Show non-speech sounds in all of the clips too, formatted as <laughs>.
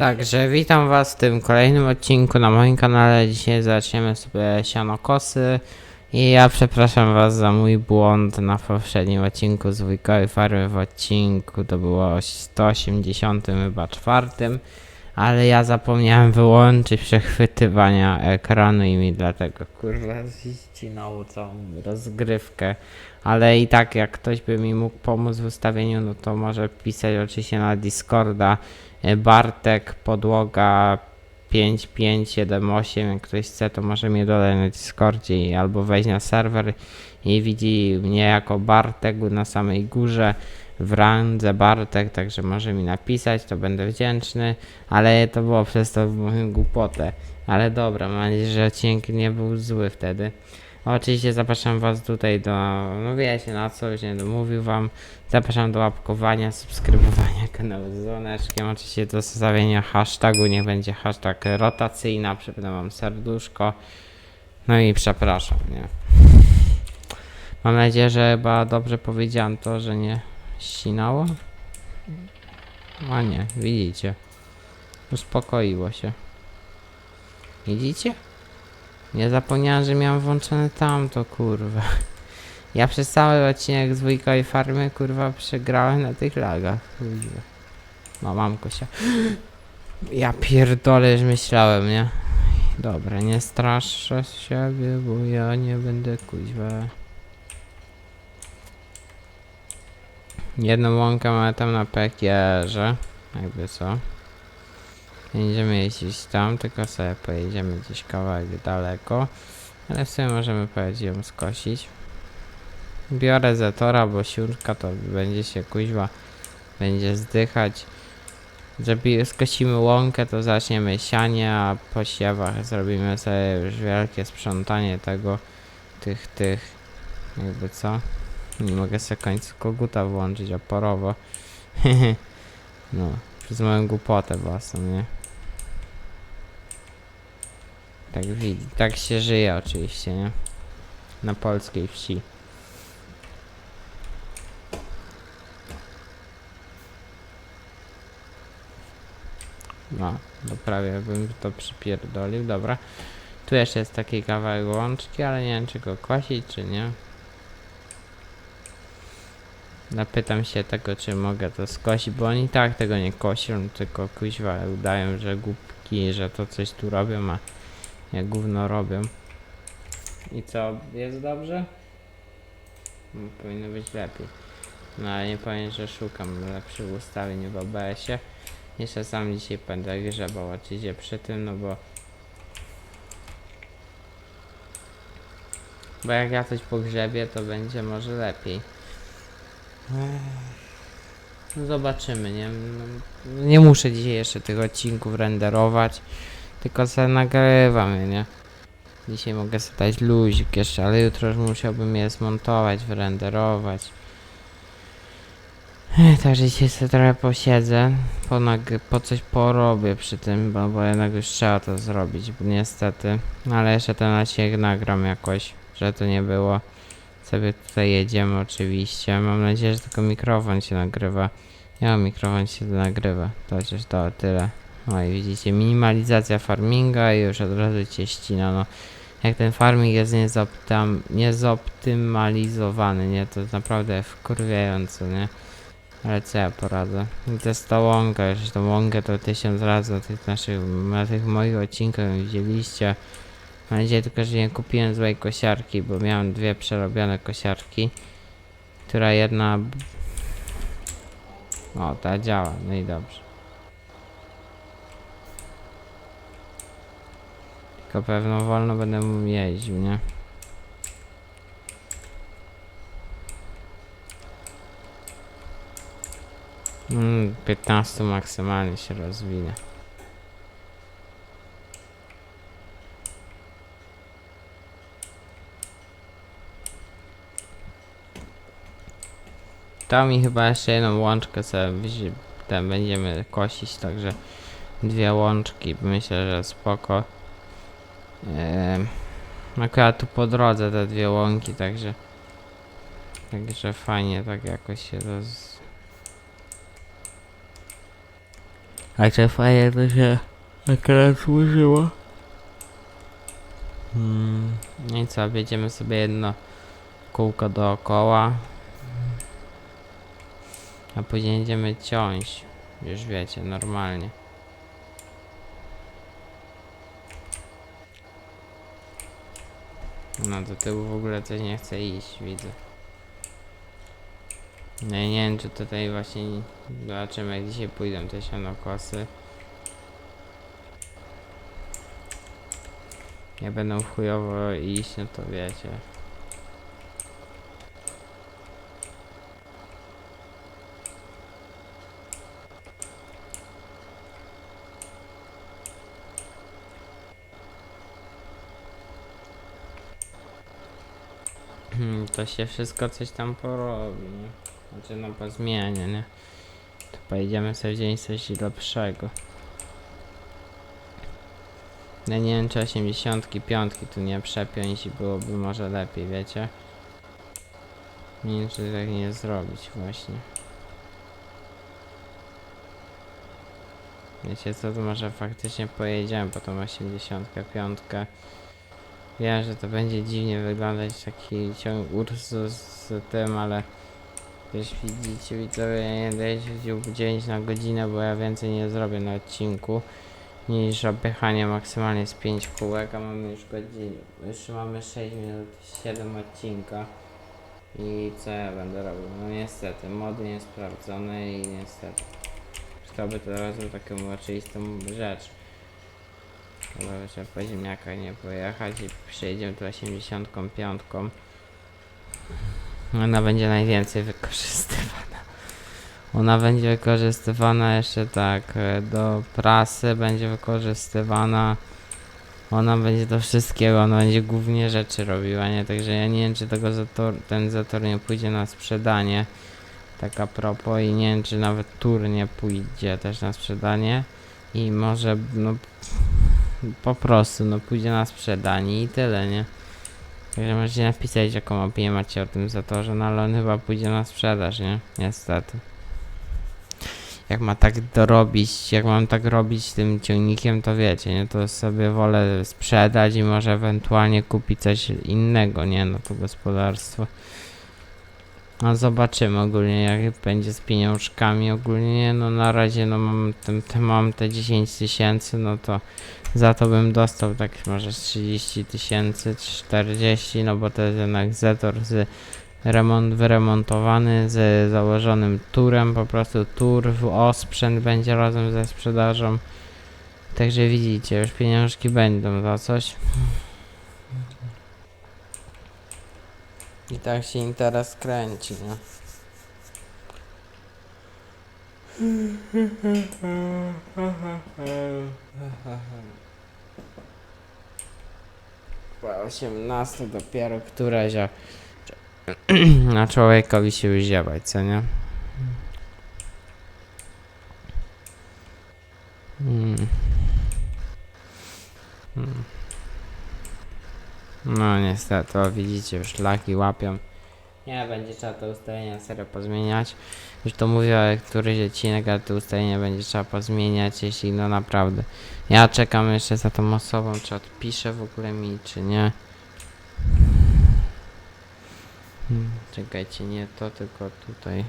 Także witam was w tym kolejnym odcinku na moim kanale. Dzisiaj zaczniemy sobie sianokosy. I ja przepraszam was za mój błąd na poprzednim odcinku z Wujkowej Farmy w odcinku. To było 180 chyba czwartym. Ale ja zapomniałem wyłączyć przechwytywania ekranu i mi dlatego kurwa ścinało całą rozgrywkę. Ale i tak jak ktoś by mi mógł pomóc w ustawieniu, no to może pisać oczywiście na Discorda. E, Bartek podłoga 5578, jak ktoś chce, to może mnie dodać na Discordzie albo wejść na serwer i widzi mnie jako Bartek na samej górze w randze Bartek, także może mi napisać, to będę wdzięczny, ale to było przez to głupotę. Ale dobra, mam nadzieję, że odcinek nie był zły wtedy. Oczywiście zapraszam was tutaj do, no wiecie na co, już nie mówił wam. Zapraszam do łapkowania, subskrybowania z dzwoneczkiem. Oczywiście do zostawienia hashtagu, niech będzie hashtag rotacyjna, przypomnę wam serduszko. No i przepraszam, nie. Mam nadzieję, że chyba dobrze powiedziałem to, że nie ścinało. A nie, widzicie. Uspokoiło się. Widzicie? Nie zapomniałem, że miałem włączone tamto, kurwa. Ja przez cały odcinek z wujkowej farmy, kurwa, przegrałem na tych lagach. Kurwa. No, mamko się. Ja pierdolę, już myślałem, nie? Dobra, nie straszę siebie, bo ja nie będę kuźwa. Jedną łąkę mamy tam na pekierze, jakby co. Będziemy jeździć tam, tylko sobie pojedziemy gdzieś kawałek daleko. Ale w sumie możemy pojechać ją skosić. Biorę Zetora, bo siurka to będzie się kuźwa, będzie zdychać. Żeby skosimy łąkę, to zaczniemy sianie, a po siewach zrobimy sobie już wielkie sprzątanie tego, tych, tych, jakby co. Nie mogę sobie końcu koguta włączyć oporowo. <laughs> no, przez moją głupotę własną, nie? Tak widzi, tak się żyje oczywiście, nie? Na polskiej wsi. No, to prawie bym to przypierdolił, dobra. Tu jeszcze jest taki kawałek łączki, ale nie wiem czy go kosić, czy nie. Napytam się tego, czy mogę to skosić, bo oni tak tego nie kosią, tylko kuźwa udają, że głupki, że to coś tu robią, a jak gówno robią. I co, jest dobrze? No, powinno być lepiej. No ale nie powiem, że szukam lepszych ustawień w OBS-ie. Jeszcze sam dzisiaj będę grzebał oczywiście przy tym, no bo... Bo jak ja coś pogrzebię, to będzie może lepiej. No zobaczymy, nie? Nie muszę dzisiaj jeszcze tych odcinków renderować, tylko sobie nagrywam, nie? Dzisiaj mogę sobie dać luzik jeszcze, ale jutro już musiałbym je zmontować, wyrenderować. Także sobie trochę posiedzę, po, po coś porobię przy tym, bo, bo jednak już trzeba to zrobić, niestety. Ale jeszcze ten odcinek nagram jakoś, że to nie było. Sobie tutaj jedziemy oczywiście. Mam nadzieję, że tylko mikrofon się nagrywa. Ja mikrofon się nagrywa. To chociaż to tyle. No i widzicie, minimalizacja farminga i już od razu cię ścina. No, jak ten farming jest niezoptam, niezoptymalizowany, nie? To naprawdę wkurwiające, nie? Ale co ja poradzę? I to jest ta łąka, już tą łąkę to tysiąc razy na tych naszych, na tych moich odcinkach widzieliście. Mam nadzieję tylko, że nie kupiłem złej kosiarki, bo miałem dwie przerobione kosiarki. Która jedna... O, ta działa, no i dobrze. Tylko pewno wolno będę mu jeździł, nie? Mm, 15 maksymalnie się rozwinę. Tam mi chyba jeszcze jedną łączkę sobie ten będziemy kosić, także dwie łączki, myślę, że spoko. Ehm, akurat tu po drodze te dwie łąki, także także fajnie tak jakoś się roz... A czy fajnie to się akurat służyło? Hmm. No i co, będziemy sobie jedno kółko dookoła. A później będziemy ciąć. Już wiecie, normalnie. No do tyłu w ogóle coś nie chce iść, widzę. No i nie wiem, czy tutaj właśnie zobaczymy jak dzisiaj pójdą te sianokosy. Jak będą chujowo iść, no to wiecie. Hmm, to się wszystko coś tam porobi, nie? Znaczy no po zmianie, nie? To pojedziemy sobie wziąć coś lepszego. No nie wiem czy 85 tu nie przepiąć i byłoby może lepiej, wiecie? Nie wiem czy tak nie zrobić właśnie. Wiecie co, to może faktycznie pojedziemy po tą 85. Wiem, że to będzie dziwnie wyglądać taki ciąg Ursus z tym, ale też widzicie widzowie, ja nie daję się 9 na godzinę, bo ja więcej nie zrobię na odcinku niż opychanie maksymalnie z 5 kółek, a mamy już godzinę, już mamy 6 minut, 7 odcinka i co ja będę robił? No niestety, mody niesprawdzone i niestety kto by to robił taką oczywistą rzecz Chyba, że po ziemniakach nie pojechać i przyjedziemy tu 85. Ona będzie najwięcej wykorzystywana. Ona będzie wykorzystywana jeszcze tak e, do prasy, będzie wykorzystywana. Ona będzie do wszystkiego, ona będzie głównie rzeczy robiła, nie? Także ja nie wiem, czy tego zator, ten zator nie pójdzie na sprzedanie. Tak a propos i nie wiem, czy nawet tur nie pójdzie też na sprzedanie. I może, no, po prostu, no pójdzie na sprzedanie i tyle, nie? Także możecie napisać jaką opinię macie o tym zatorze, no ale on chyba pójdzie na sprzedaż, nie? Niestety. Jak ma tak dorobić, jak mam tak robić tym ciągnikiem, to wiecie, nie? To sobie wolę sprzedać i może ewentualnie kupić coś innego, nie? No to gospodarstwo. No zobaczymy ogólnie jak będzie z pieniążkami ogólnie, no na razie no mam, te, mam te 10 tysięcy, no to za to bym dostał tak może z 30 tysięcy, 40, no bo to jest jednak Zetor z remont, wyremontowany, z założonym turem, po prostu tur w osprzęt będzie razem ze sprzedażą. Także widzicie, już pieniążki będą za coś. I tak się interes kręci, nie? Chyba 18 dopiero któreś, a <clears throat> na człowiekowi się już co nie? Mm. Mm. No niestety, o widzicie, już laki łapią. Nie, będzie trzeba te ustalenia serio pozmieniać. Już to mówię, któryś odcinek, ale te ustalenia będzie trzeba pozmieniać, jeśli no naprawdę. Ja czekam jeszcze za tą osobą, czy odpisze w ogóle mi, czy nie. Hmm, Czekajcie, nie to, tylko tutaj.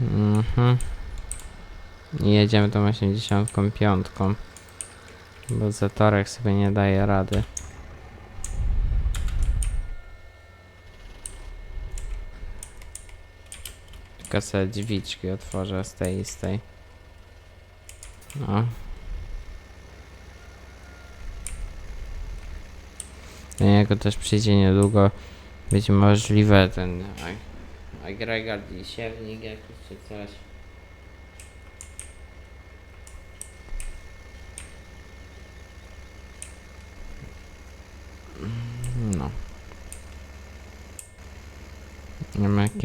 Mhm. I jedziemy tą 85. Bo zatorek sobie nie daje rady. Tylko sobie drzwiczki otworzę z tej i z tej. No. Do niego też przyjdzie niedługo być możliwe ten ag- agregat i siewnik jakiś czy coś. No.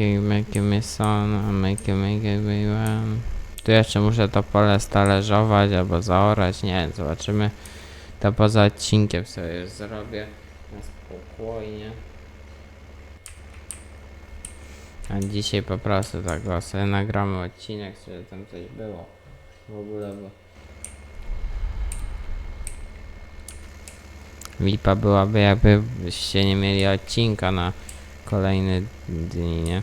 Make it me son, make it me one. Tu jeszcze muszę to pole stalerzować albo zaorać, nie wiem, zobaczymy. To poza odcinkiem sobie zrobię na spokojnie. A dzisiaj po prostu tak o, sobie nagramy odcinek, żeby tam coś było. W ogóle, bo... Lipa byłaby jakbyście nie mieli odcinka na kolejne dni, nie?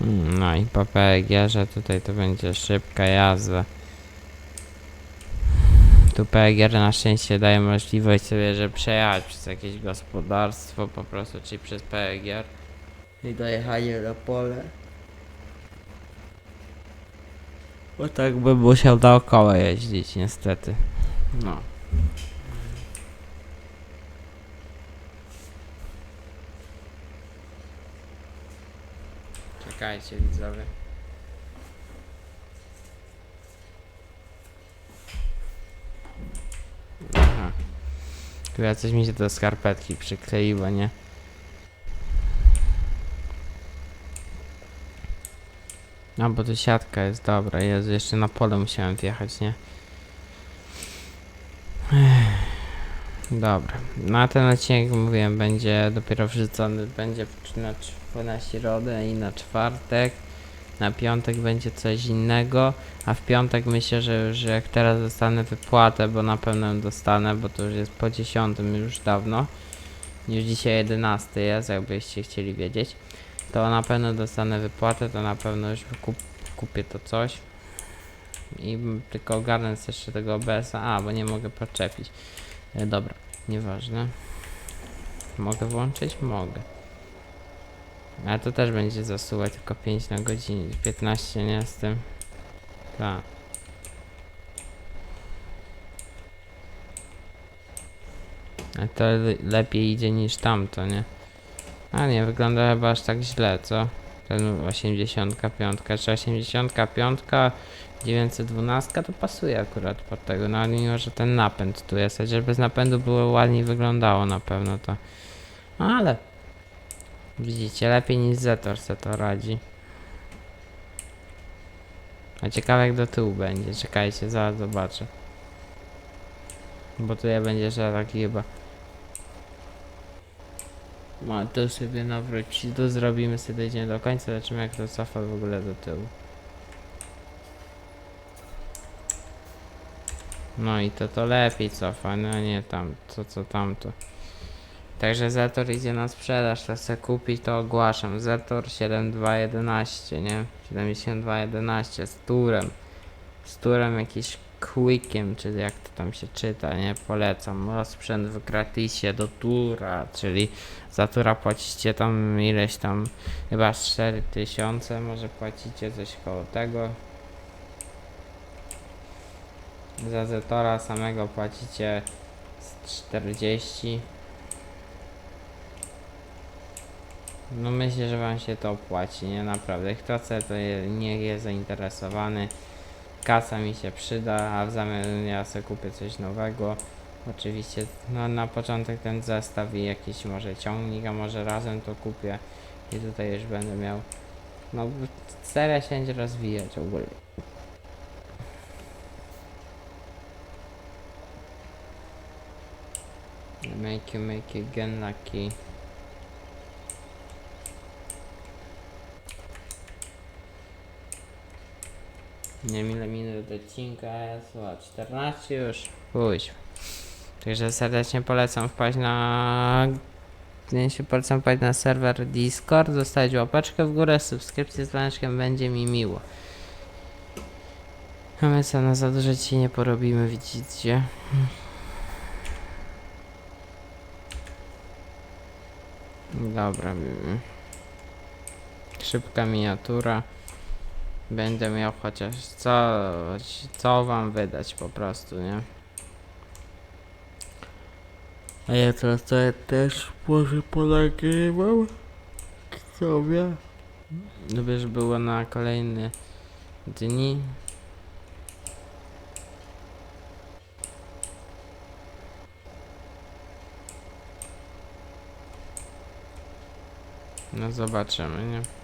Mm, No i po PEG-ie tutaj to będzie szybka jazda. Tu PEGR na szczęście daje możliwość sobie, że przejechać przez jakieś gospodarstwo po prostu, czyli przez PEGR. I dojechanie do pole. Bo tak bym musiał dookoła jeździć niestety. No. Czekajcie widzowie. Aha. Ja coś mi się do skarpetki przykleiło, nie? A bo tu siatka jest dobra, Jezu, jeszcze na pole musiałem wjechać, nie? Dobra, na ten odcinek mówiłem będzie dopiero wrzucony, będzie na, na środę i na czwartek. Na piątek będzie coś innego, a w piątek myślę, że już jak teraz dostanę wypłatę, bo na pewno dostanę, bo to już jest po 10 już dawno. Już dzisiaj 11 jest, jakbyście chcieli wiedzieć. To na pewno dostanę wypłatę, to na pewno już kup, kupię to coś. I tylko ogarnę jeszcze tego OBS-a, a bo nie mogę podczepić. E, dobra, nieważne. Mogę włączyć? Mogę. Ale to też będzie zasuwać tylko 5 na godzinę, 15 nie z tym. Tak. A to le- lepiej idzie niż tamto, nie? A nie, wygląda chyba aż tak źle, co? Ten 85, czy 85, 912 to pasuje akurat pod tego, no ale mimo, że ten napęd tu jest, chociaż bez napędu było ładniej wyglądało na pewno to. No ale widzicie, lepiej niż Zetor se to radzi. A ciekawe jak do tyłu będzie, czekajcie, zaraz zobaczę. Bo tutaj będzie, że taki chyba ma to sobie nawrócić, to zrobimy sobie dojdziemy do końca, zobaczymy jak to cofa w ogóle do tyłu. No i to to lepiej cofa, no nie tam, co co tamto. Także Zetor idzie na sprzedaż, to chcę kupić, to ogłaszam. Zetor 7211, nie? 7211 z turem. Z turem jakiś quickiem, czy jak to tam się czyta, nie? Polecam. Rozprzęt w gratisie do tura, czyli za tura płacicie tam ileś tam, chyba z 4000 może płacicie coś koło tego. Za Zetora samego płacicie z 40. No myślę, że wam się to opłaci, nie? Naprawdę. Kto chce, to niech jest zainteresowany. Kasa mi się przyda, a w zamian ja sobie kupię coś nowego. Oczywiście no, na początek ten zestaw i jakiś może ciągnik, a może razem to kupię. I tutaj już będę miał... No, seria się rozwijać ogólnie. Make you make you again lucky. Nie wiem ile minut odcinka o, 14 już, pójdź. Także serdecznie polecam wpaść na... Nie się polecam wpaść na serwer Discord, zostawić łapeczkę w górę, subskrypcję z dzwoneczkiem, będzie mi miło. A my co, na za dużo ci nie porobimy, widzicie? Dobra. mm. Szybka miniatura. Będę miał chociaż co, co wam wydać po prostu, nie? A ja teraz to ja też może ponagrywam. Kto wie? Już było na kolejne dni. No zobaczymy, nie?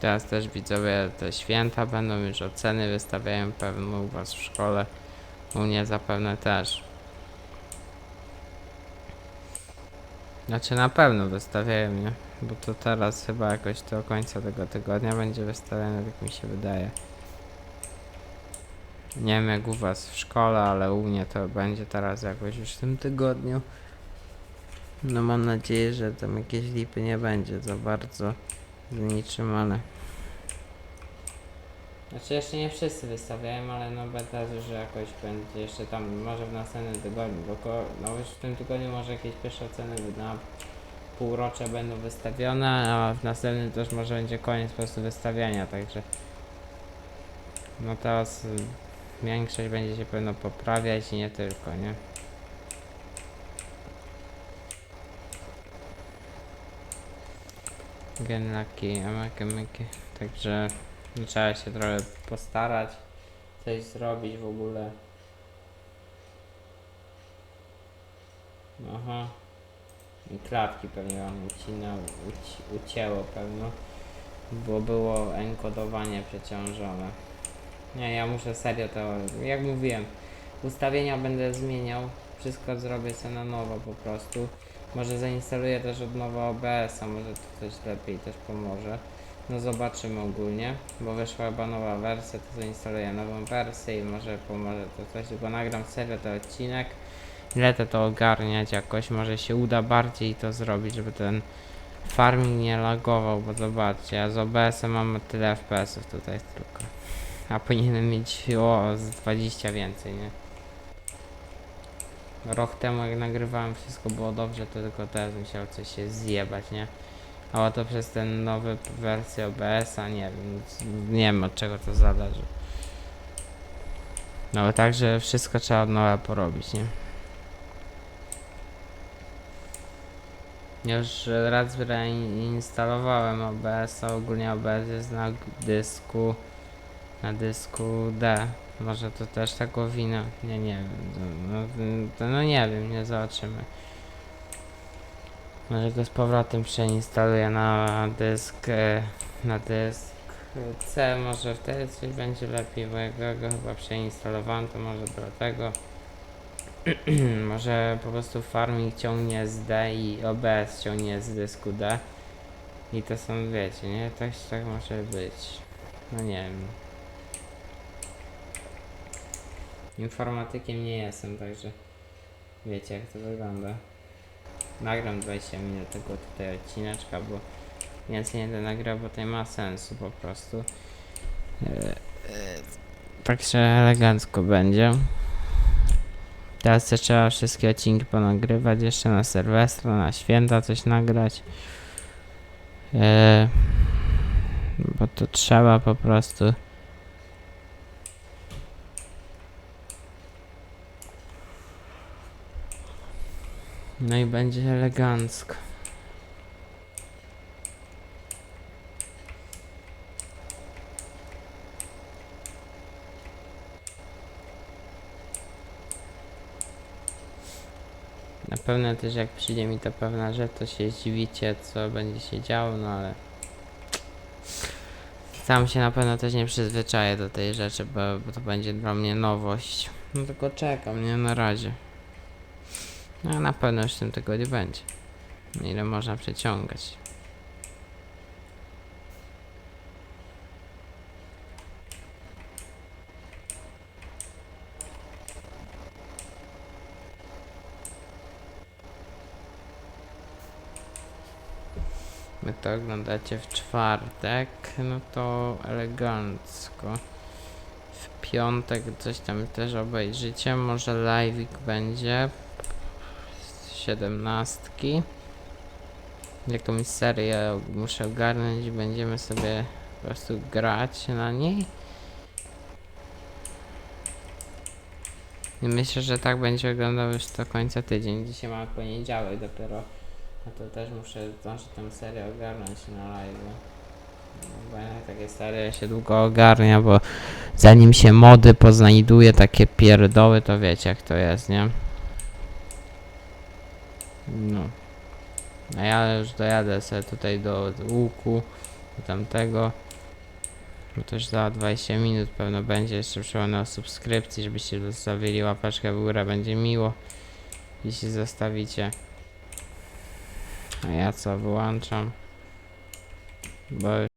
Teraz też widzowie te święta będą już oceny wystawiają pewno u was w szkole. U mnie zapewne też. Znaczy na pewno wystawiają, nie? Bo to teraz chyba jakoś do końca tego tygodnia będzie wystawione, tak mi się wydaje. Nie wiem jak u was w szkole, ale u mnie to będzie teraz jakoś już w tym tygodniu. No mam nadzieję, że tam jakieś lipy nie będzie za bardzo z niczym, ale... Znaczy jeszcze nie wszyscy wystawiają, ale no będę że jakoś będzie jeszcze tam, może w następnym tygodniu, bo ko- no już w tym tygodniu może jakieś pierwsze oceny na półrocze będą wystawione, a w następnym też może będzie koniec po prostu wystawiania, także no teraz y, większość będzie się pewno poprawiać i nie tylko, nie? Genlaki, amake, myki. Także trzeba się trochę postarać, coś zrobić w ogóle. Aha. I klatki pewnie wam ucinał, uci, ucięło pewno, bo było enkodowanie przeciążone. Nie, ja muszę serio to, jak mówiłem, ustawienia będę zmieniał, wszystko zrobię sobie na nowo po prostu. Może zainstaluję też od nowa OBS-a, może to coś lepiej też pomoże. No zobaczymy ogólnie, bo wyszła chyba nowa wersja, to zainstaluję nową wersję i może pomoże to coś, tylko nagram serio ten odcinek. Lecę to ogarniać jakoś, może się uda bardziej to zrobić, żeby ten farming nie lagował, bo zobaczcie, ja z OBS-em mam tyle FPS-ów tutaj tylko. A powinienem mieć o z 20 więcej, nie? Rok temu jak nagrywałem wszystko było dobrze, to tylko teraz musiał coś się zjebać, nie? A to przez ten nowy wersję OBS-a, nie wiem, nie wiem od czego to zależy. No także wszystko trzeba od nowa porobić, nie? Już raz reinstalowałem OBS-a, ogólnie OBS jest na dysku, na dysku D. Może to też tego wina, nie, nie wiem, no, to, no nie wiem, nie zobaczymy. Może go z powrotem przeinstaluję na dysk, e, na dysk C, może wtedy coś będzie lepiej, bo jak ja go chyba przeinstalowałem, to może dlatego. <clears throat> może po prostu farming ciągnie z D i OBS ciągnie z dysku D. I to są, wiecie, nie? Tak, tak może być. No nie wiem. Informatykiem nie jestem, także wiecie jak to wygląda. Nagram 20 minut tego tutaj odcineczka, bo więcej nie będę nagrał, bo to nie ma sensu po prostu. E, e, Także elegancko będzie. Teraz trzeba wszystkie odcinki ponagrywać, jeszcze na Sylwestra, na święta coś nagrać. E, bo to trzeba po prostu. No i będzie elegancko. Na pewno też jak przyjdzie mi ta pewna rzecz, to się zdziwicie, co będzie się działo, no ale... Sam się na pewno też nie przyzwyczaję do tej rzeczy, bo, bo to będzie dla mnie nowość. No tylko czekam, nie? Na razie. No na pewno już w tym tygodniu będzie. Ile można przeciągać. Wy to oglądacie w czwartek, no to elegancko. W piątek coś tam też obejrzycie, może live'ik będzie. Siedemnastki. Jakąś serię muszę ogarnąć będziemy sobie po prostu grać na niej. I myślę, że tak będzie wyglądał już do końca tydzień. Dzisiaj mamy poniedziałek dopiero. A to też muszę zdążyć tę serię ogarnąć na live. No, bo jednak takie serie się długo ogarnia, bo zanim się mody poznajduje, takie pierdoły, to wiecie jak to jest, nie? No. A ja już dojadę sobie tutaj do łuku, do tamtego. Bo to już za 20 minut pewno będzie. Jeszcze przypomnę o subskrypcji, żebyście zostawili łapeczkę w górę. Będzie miło, jeśli zostawicie. A ja co, wyłączam. Bo